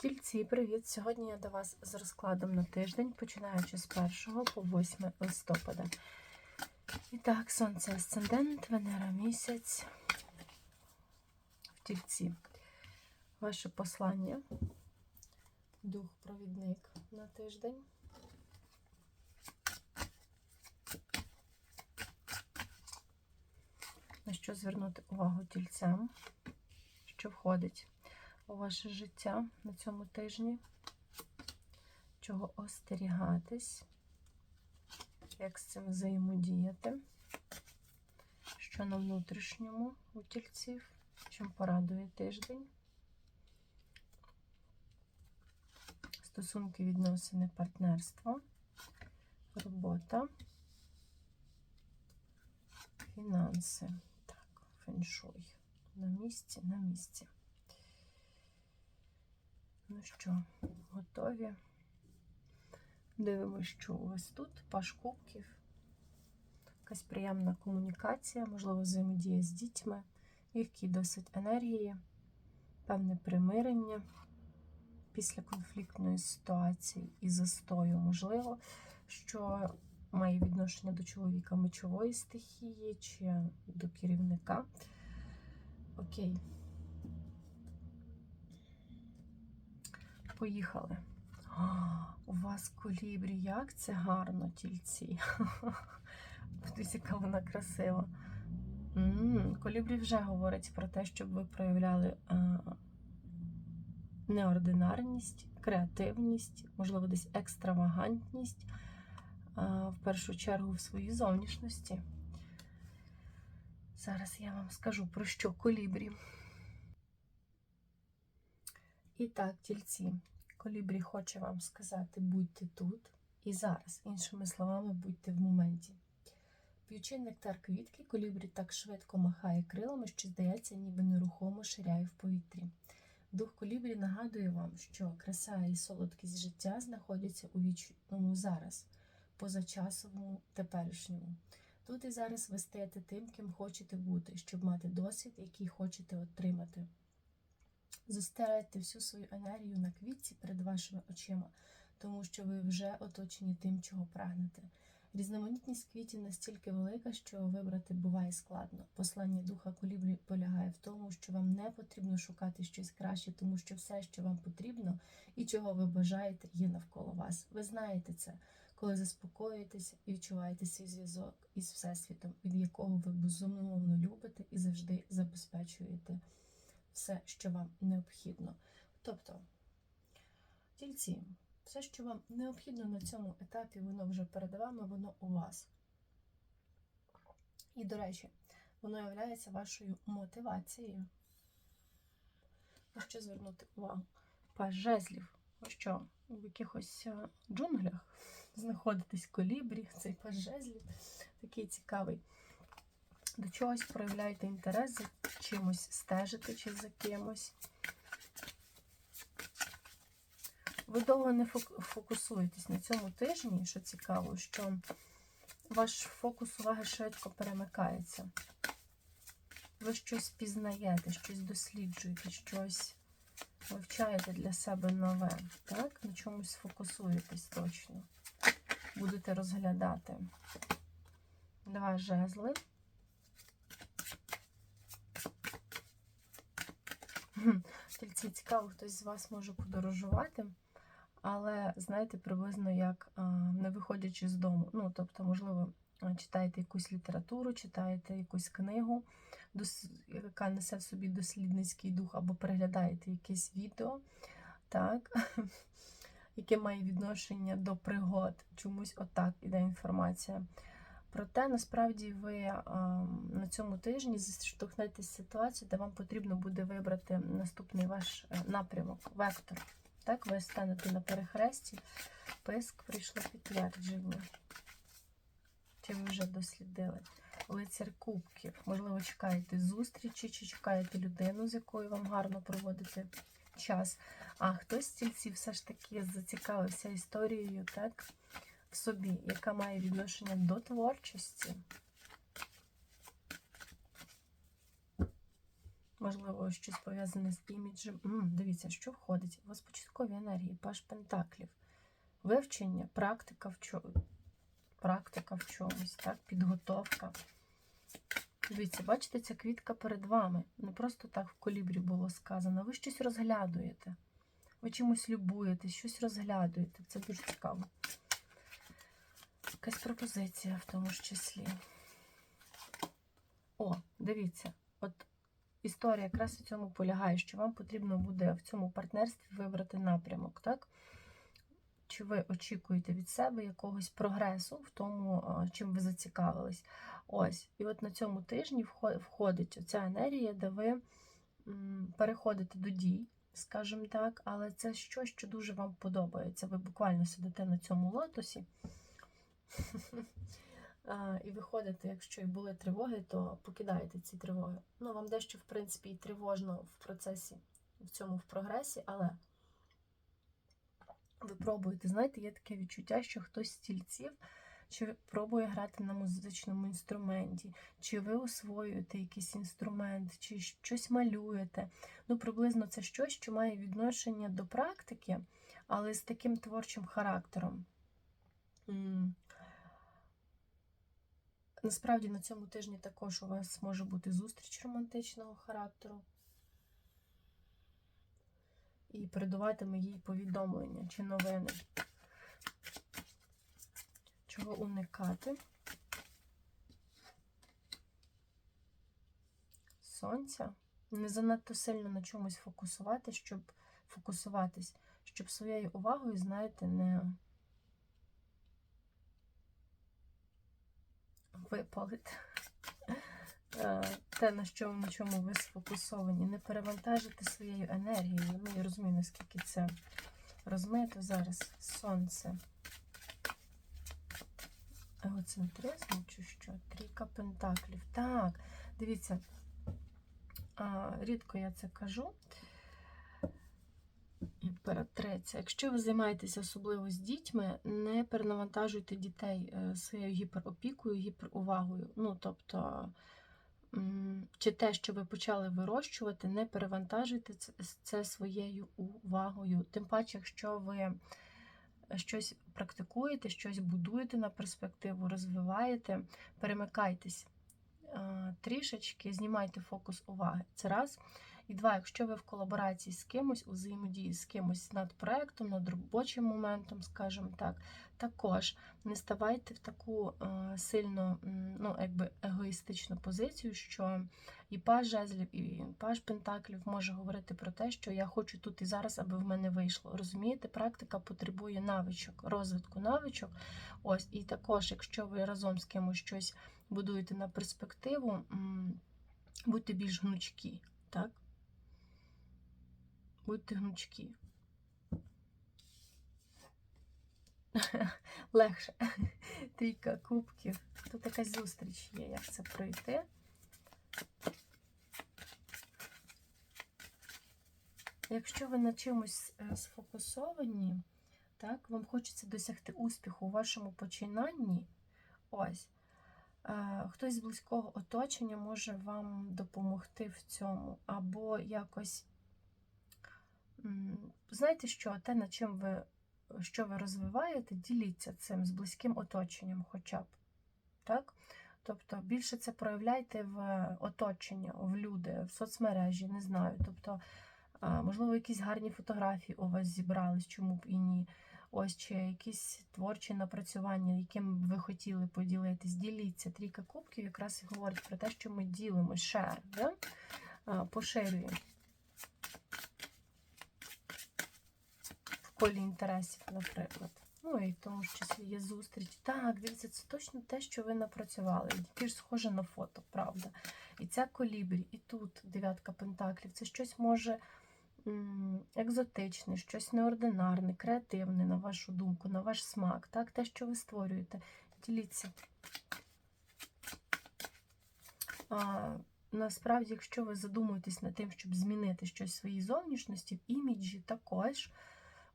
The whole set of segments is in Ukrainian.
Тільці, привіт! Сьогодні я до вас з розкладом на тиждень, починаючи з 1 по 8 листопада. І так, сонце асцендент, Венера місяць в тільці. Ваше послання, дух-провідник на тиждень. На що звернути увагу тільцям, що входить ваше життя на цьому тижні, чого остерігатись, як з цим взаємодіяти, що на внутрішньому у тільців, чим порадує тиждень, стосунки, відносини, партнерство, робота, фінанси. Так, феншуй. На місці, на місці. Ну що, готові? Дивимося, що у вас тут. Паш кубків. Якась приємна комунікація, можливо, взаємодія з дітьми, легкі досить енергії, певне примирення після конфліктної ситуації і застою, можливо, що має відношення до чоловіка мечової стихії чи до керівника. Окей. Поїхали. О, у вас колібрі, як це гарно, тільці. Дивіться, яка вона красива. М-м, Колібрі вже говорить про те, щоб ви проявляли а, неординарність, креативність, можливо, десь екстравагантність, а, в першу чергу в своїй зовнішності. Зараз я вам скажу про що колібрі. І так, тільці, колібрі хоче вам сказати, будьте тут і зараз, іншими словами, будьте в моменті. П'ючи нектар квітки, колібрі так швидко махає крилами, що здається, ніби нерухомо ширяє в повітрі. Дух колібрі нагадує вам, що краса і солодкість життя знаходяться у вічному зараз, позачасовому теперішньому. Тут і зараз ви стаєте тим, ким хочете бути, щоб мати досвід, який хочете отримати. Зостережте всю свою енергію на квітці перед вашими очима, тому що ви вже оточені тим, чого прагнете. Різноманітність квітів настільки велика, що вибрати буває складно. Послання духа колібрі полягає в тому, що вам не потрібно шукати щось краще, тому що все, що вам потрібно і чого ви бажаєте, є навколо вас. Ви знаєте це, коли заспокоїтеся і відчуваєте свій зв'язок із Всесвітом, від якого ви безумовно любите і завжди забезпечуєте все, що вам необхідно. Тобто, тільці, все, що вам необхідно на цьому етапі, воно вже перед вами, воно у вас. І, до речі, воно є вашою мотивацією. На що звернути увагу? Паж жезлів. Ви що, в якихось е, джунглях знаходитесь колібрі, цей паж жезлів такий цікавий. До чогось проявляєте інтерес за чимось стежите чи за кимось. Ви довго не фокусуєтесь на цьому тижні, що цікаво, що ваш фокус уваги швидко перемикається. Ви щось пізнаєте, щось досліджуєте, щось вивчаєте для себе нове. Так? На чомусь фокусуєтесь точно. Будете розглядати. Два жезли. Тільці цікаво, хтось з вас може подорожувати, але знаєте, приблизно як не виходячи з дому. Ну, тобто, можливо, читаєте якусь літературу, читаєте якусь книгу, яка несе в собі дослідницький дух, або переглядаєте якесь відео, так, яке має відношення до пригод. Чомусь отак іде інформація. Проте насправді ви на цьому тижні зіштовхнетеся з ситуацією, де вам потрібно буде вибрати наступний ваш е, напрямок, вектор. Так, ви станете на перехресті, писк прийшло підтвердження. Чи ви вже дослідили? Лицар кубків. Можливо, чекаєте зустрічі, чи чекаєте людину, з якою вам гарно проводити час. А хтось з тільців все ж таки зацікавився історією, так? В собі, яка має відношення до творчості. Можливо, щось пов'язане з іміджем. М, дивіться, що входить. У вас початкові енергії, паш пентаклів, вивчення, практика в чо... практика в чомусь, так, підготовка. Дивіться, бачите, ця квітка перед вами. Не просто так в колібрі було сказано. Ви щось розглядуєте. Ви чимось любуєтесь, щось розглядуєте. Це дуже цікаво. Якась пропозиція в тому ж числі. О, дивіться, от історія якраз у цьому полягає, що вам потрібно буде в цьому партнерстві вибрати напрямок, так? Чи ви очікуєте від себе якогось прогресу в тому, чим ви зацікавились? Ось, і от на цьому тижні входить оця енергія, де ви переходите до дій, скажімо так, але це щось, що дуже вам подобається. Ви буквально сидите на цьому лотосі. І виходите, якщо і були тривоги, то покидаєте ці тривоги. Ну, вам дещо, в принципі, і тривожно в процесі, в цьому в прогресі, але ви пробуєте. Знаєте, є таке відчуття, що хтось з стільців чи пробує грати на музичному інструменті, чи ви освоюєте якийсь інструмент, чи щось малюєте. Ну, приблизно це щось, що має відношення до практики, але з таким творчим характером. Насправді на цьому тижні також у вас може бути зустріч романтичного характеру. І передаватиме їй повідомлення чи новини. Чого уникати? Сонця. Не занадто сильно на чомусь фокусувати, щоб фокусуватись, щоб своєю увагою, знаєте, не випалити е, те, на чому, на чому ви сфокусовані, не перевантажити своєю енергією. Ну, я розумію, наскільки це розмито зараз сонце. Егоцентризм чи що? Трійка пентаклів. Так, дивіться, рідко я це кажу. Імператриця. Якщо ви займаєтеся особливо з дітьми, не перенавантажуйте дітей е, своєю гіперопікою, гіперувагою. Ну, тобто, чи те, що ви почали вирощувати, не перевантажуйте це, своєю увагою. Тим паче, якщо ви щось практикуєте, щось будуєте на перспективу, розвиваєте, перемикайтесь е, трішечки, знімайте фокус уваги. Це раз. І два, якщо ви в колаборації з кимось, у взаємодії з кимось над проектом, над робочим моментом, скажімо так, також не ставайте в таку е, сильно ну, якби егоїстичну позицію, що і паж жезлів, і паж пентаклів може говорити про те, що я хочу тут і зараз, аби в мене вийшло. Розумієте, практика потребує навичок, розвитку навичок. Ось, і також, якщо ви разом з кимось щось будуєте на перспективу, будьте більш гнучкі, так? Будьте гнучкі. Легше. Трійка кубків. Тут якась зустріч є, як це пройти. Якщо ви на чимось е, сфокусовані, так, вам хочеться досягти успіху у вашому починанні, ось, е, хтось з близького оточення може вам допомогти в цьому, або якось, знаєте що, те, над чим ви, що ви розвиваєте, діліться цим з близьким оточенням хоча б. Так? Тобто більше це проявляйте в оточення, в люди, в соцмережі, не знаю. Тобто, можливо, якісь гарні фотографії у вас зібрались, чому б і ні. Ось чи якісь творчі напрацювання, яким ви хотіли поділитись. Діліться. Трійка кубків якраз і говорить про те, що ми ділимо, share, да? Поширюємо. В колі інтересів, наприклад. Ну і в тому ж числі є зустріч. Так, дивіться, це точно те, що ви напрацювали. Більш схоже на фото, правда. І ця колібрі, і тут дев'ятка пентаклів. Це щось може екзотичне, щось неординарне, креативне, на вашу думку, на ваш смак. Так, те, що ви створюєте. Діліться. А, насправді, якщо ви задумуєтесь над тим, щоб змінити щось в своїй зовнішності, в іміджі також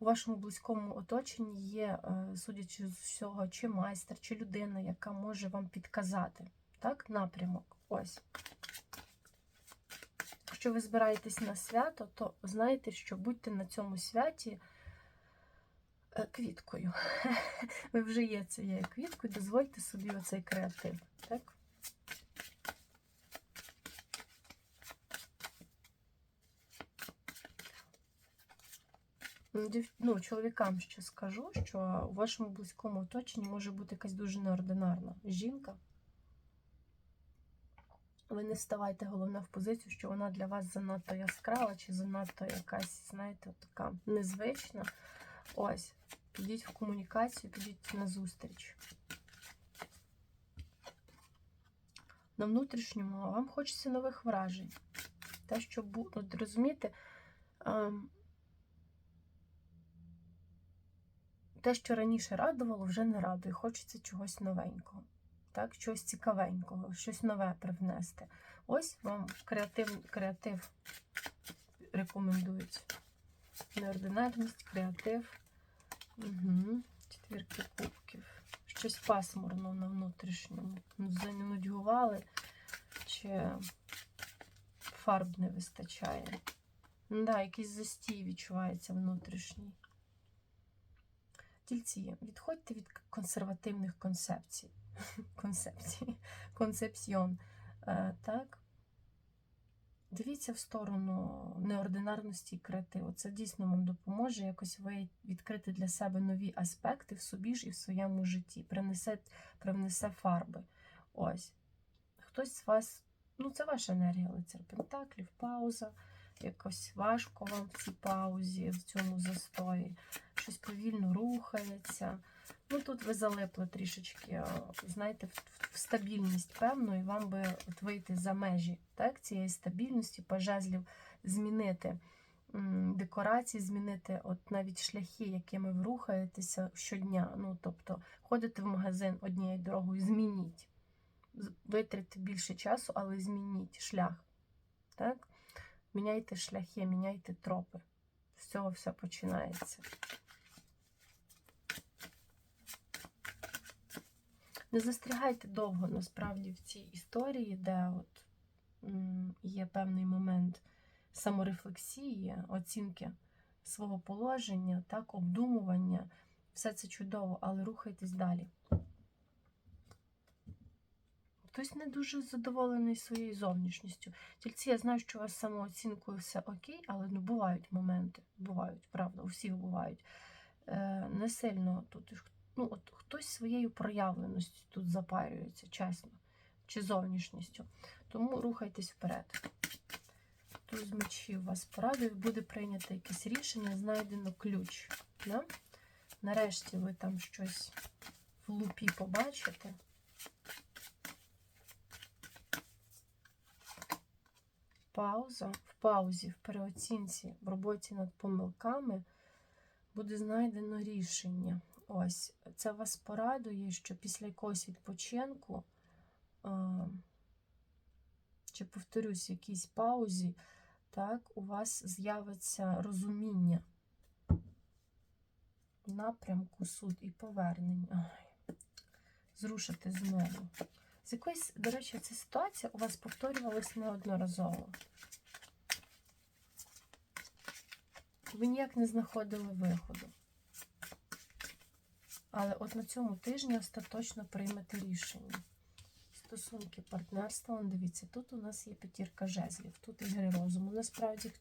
у вашому близькому оточенні є, е, судячи з всього, чи майстер, чи людина, яка може вам підказати так, напрямок. Ось. Якщо ви збираєтесь на свято, то знайте, що будьте на цьому святі е, квіткою. Ви вже є цією квіткою, дозвольте собі оцей креатив. Так? Ну, Ну, чоловікам ще скажу, що у вашому близькому оточенні може бути якась дуже неординарна жінка. Ви не ставайте головне в позицію, що вона для вас занадто яскрава чи занадто якась, знаєте, така незвична. Ось, підіть в комунікацію, підіть на зустріч. На внутрішньому вам хочеться нових вражень. Те, що бу- от, розумієте, те, що раніше радувало, вже не радує. Хочеться чогось новенького, так? чогось цікавенького, щось нове привнести. Ось вам креатив, креатив рекомендують. Неординарність, креатив. Угу. Четвірки кубків. Щось пасмурно на внутрішньому. Ну, Занудьгували, чи фарб не вистачає. Да, якийсь застій відчувається внутрішній. Тільці, відходьте від консервативних концепцій. Концепцій. Концепціон. Е, так? Дивіться в сторону неординарності і креативу. Це дійсно вам допоможе якось ви відкрити для себе нові аспекти в собі ж і в своєму житті. Принесе, привнесе фарби. Ось. Хтось з вас, ну це ваша енергія лицар Пентаклів, пауза. Якось важко вам в цій паузі, в цьому застої. Щось повільно рухається. Ну тут ви залипли трішечки, знаєте, в, стабільність певну, і вам би от вийти за межі так, цієї стабільності, пожезлів, змінити декорації, змінити от навіть шляхи, якими ви рухаєтеся щодня. Ну, тобто, ходите в магазин однією дорогою, змініть. Витратьте більше часу, але змініть шлях. Так? Міняйте шляхи, міняйте тропи. З цього все починається. Не застрягайте довго насправді в цій історії, де от є певний момент саморефлексії, оцінки свого положення, так, обдумування. Все це чудово, але рухайтесь далі. Хтось не дуже задоволений своєю зовнішністю. Тільці, я знаю, що у вас самооцінкою все окей, але ну, бувають моменти. Бувають, правда, у всіх бувають. Е, не сильно тут. Ну, от хтось своєю проявленістю тут запарюється, чесно, чи зовнішністю. Тому рухайтесь вперед. Тут з мечів вас порадує, буде прийнято якесь рішення, знайдено ключ. Да? Нарешті ви там щось в лупі побачите. Пауза. В паузі, в переоцінці, в роботі над помилками буде знайдено рішення. Ось, це вас порадує, що після якогось відпочинку, чи повторюсь, в якійсь паузі, так, у вас з'явиться розуміння напрямку суд і повернення. Ой, зрушити знову. З якоїсь, до речі, ця ситуація у вас повторювалась неодноразово. Ви ніяк не знаходили виходу. Але от на цьому тижні остаточно приймете рішення. Стосунки партнерства, дивіться, тут у нас є п'ятірка жезлів, тут ігри розуму. Насправді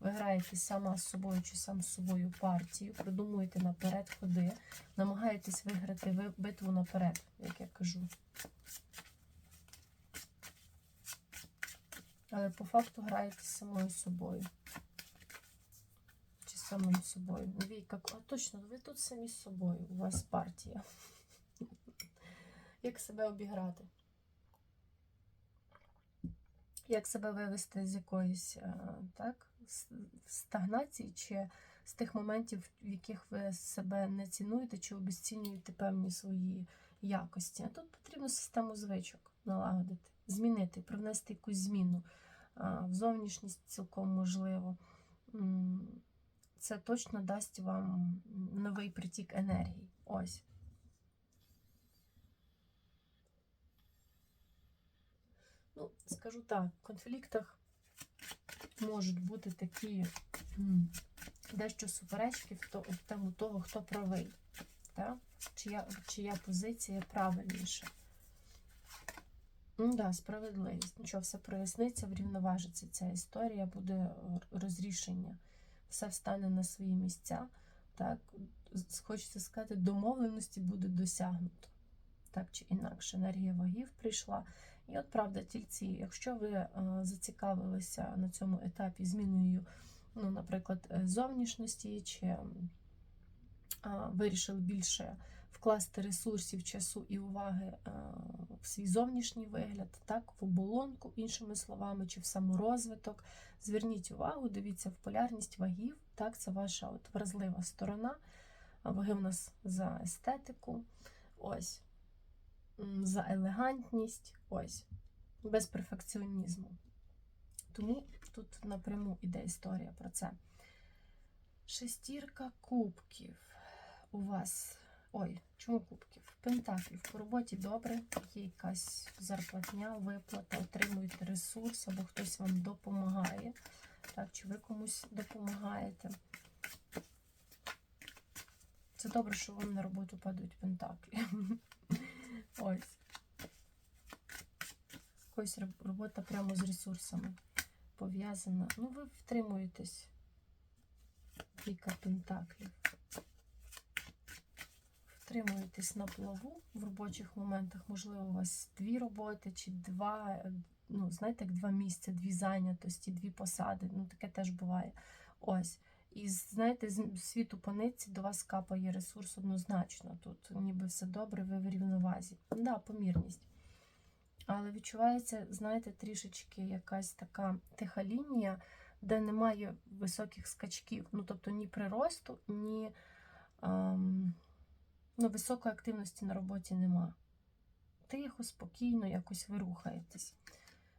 ви граєте сама з собою чи сам з собою партію, продумуєте наперед ходи, намагаєтесь виграти битву наперед, як я кажу. Але по факту граєте самою собою. Чи з самим собою. Війка, а точно, ви тут самі з собою, у вас партія. Як себе обіграти? Як себе вивести з якоїсь е, так, стагнації, чи з тих моментів, в яких ви себе не цінуєте, чи обесцінюєте певні свої якості. А тут потрібно систему звичок налагодити, змінити, привнести якусь зміну в зовнішність цілком можливо. Це точно дасть вам новий притік енергії. Ось. Ну, скажу так, в конфліктах можуть бути такі дещо суперечки в, тему того, хто правий. Так? Чия, чия позиція правильніша. Ну да, справедливість. Нічого, все проясниться, врівноважиться ця історія, буде розрішення. Все встане на свої місця. Так, хочеться сказати, домовленості буде досягнуто. Так чи інакше, енергія вагів прийшла. І от правда, тільці, якщо ви е, зацікавилися на цьому етапі зміною, ну, наприклад, е, зовнішності, чи вирішили більше вкласти ресурсів, часу і уваги е, в свій зовнішній вигляд, так, в оболонку, іншими словами, чи в саморозвиток. Зверніть увагу, дивіться в полярність вагів. Так, це ваша от вразлива сторона. Ваги в нас за естетику, ось, за елегантність, ось, без перфекціонізму. Тому тут напряму іде історія про це. Шестірка кубків у вас. Ой, чому кубків? Пентаклів. По роботі добре, є якась зарплатня, виплата, отримуєте ресурс, або хтось вам допомагає. Так, чи ви комусь допомагаєте. Це добре, що вам на роботу падають пентаклі. Ось. Роб- робота прямо з ресурсами пов'язана. Ну, ви втримуєтесь. Кілька пентаклів. Втримуєтесь на плаву в робочих моментах. Можливо, у вас дві роботи чи два, ну, знаєте, як два місця, дві зайнятості, дві посади. Ну, таке теж буває. Ось. І знаєте, з світу по нитці до вас капає ресурс однозначно. Тут ніби все добре, ви в рівновазі. Да, помірність. Але відчувається, знаєте, трішечки якась така тиха лінія, де немає високих скачків. Ну, тобто ні приросту, ні ем, ну, високої активності на роботі нема. Тихо, спокійно, якось ви рухаєтесь.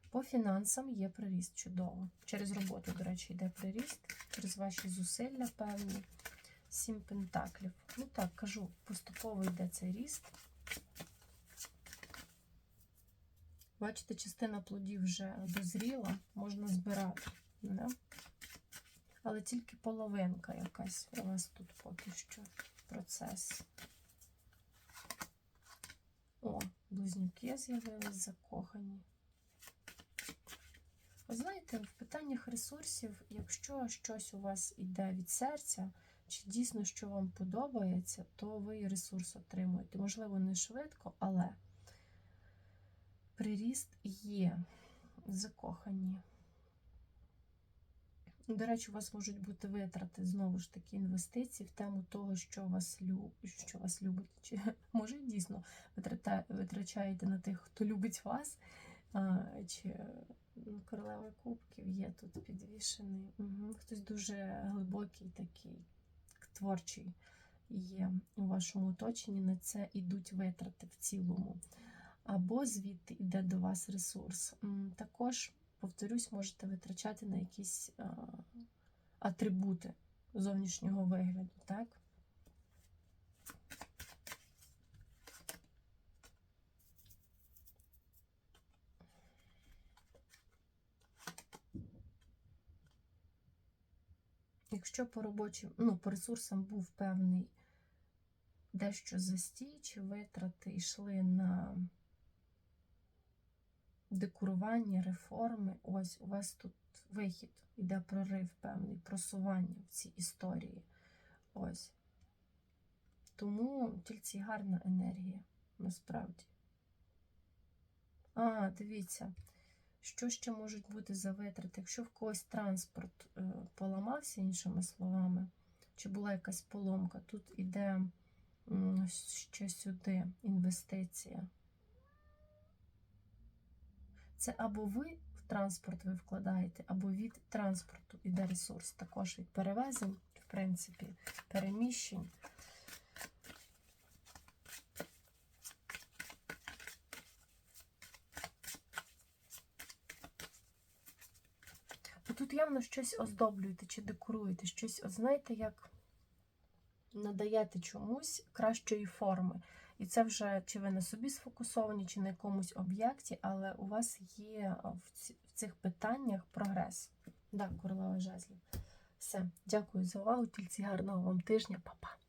По фінансам є приріст чудово. Через роботу, до речі, йде приріст, через ваші зусилля певні. Сім пентаклів. Ну так, кажу, поступово йде цей ріст. Бачите, частина плодів вже дозріла, можна збирати. Да? Але тільки половинка якась у вас тут поки що процес. О, близнюки з'явились закохані. Ви знаєте, в питаннях ресурсів, якщо щось у вас іде від серця, чи дійсно що вам подобається, то ви ресурс отримуєте. Можливо, не швидко, але приріст є закохані. До речі, у вас можуть бути витрати знову ж таки інвестиції в тему того, що вас люб... що вас любить. Чи може дійсно витрачаєте на тих, хто любить вас, чи королева кубків є тут підвішений. Угу. Хтось дуже глибокий такий, творчий є у вашому оточенні. На це йдуть витрати в цілому. Або звідти йде до вас ресурс. Також повторюсь, можете витрачати на якісь атрибути зовнішнього вигляду, так? Якщо по робочим, ну, по ресурсам був певний дещо застій, чи витрати йшли на декорування, реформи, ось у вас тут вихід, іде прорив певний, просування в цій історії. Ось. Тому тільці гарна енергія, насправді. А, дивіться, що ще можуть бути за витрати? Якщо в когось транспорт е, поламався, іншими словами, чи була якась поломка, тут іде ще сюди інвестиція. Це або ви в транспорт ви вкладаєте, або від транспорту йде ресурс. Також від перевезень, в принципі, переміщень. Тут явно щось оздоблюєте чи декоруєте, щось, знаєте, як надаєте чомусь кращої форми. І це вже чи ви на собі сфокусовані, чи на якомусь об'єкті, але у вас є в цих питаннях прогрес. Да, королева жезлів. Все, дякую за увагу. Тільці гарного вам тижня, Па-па.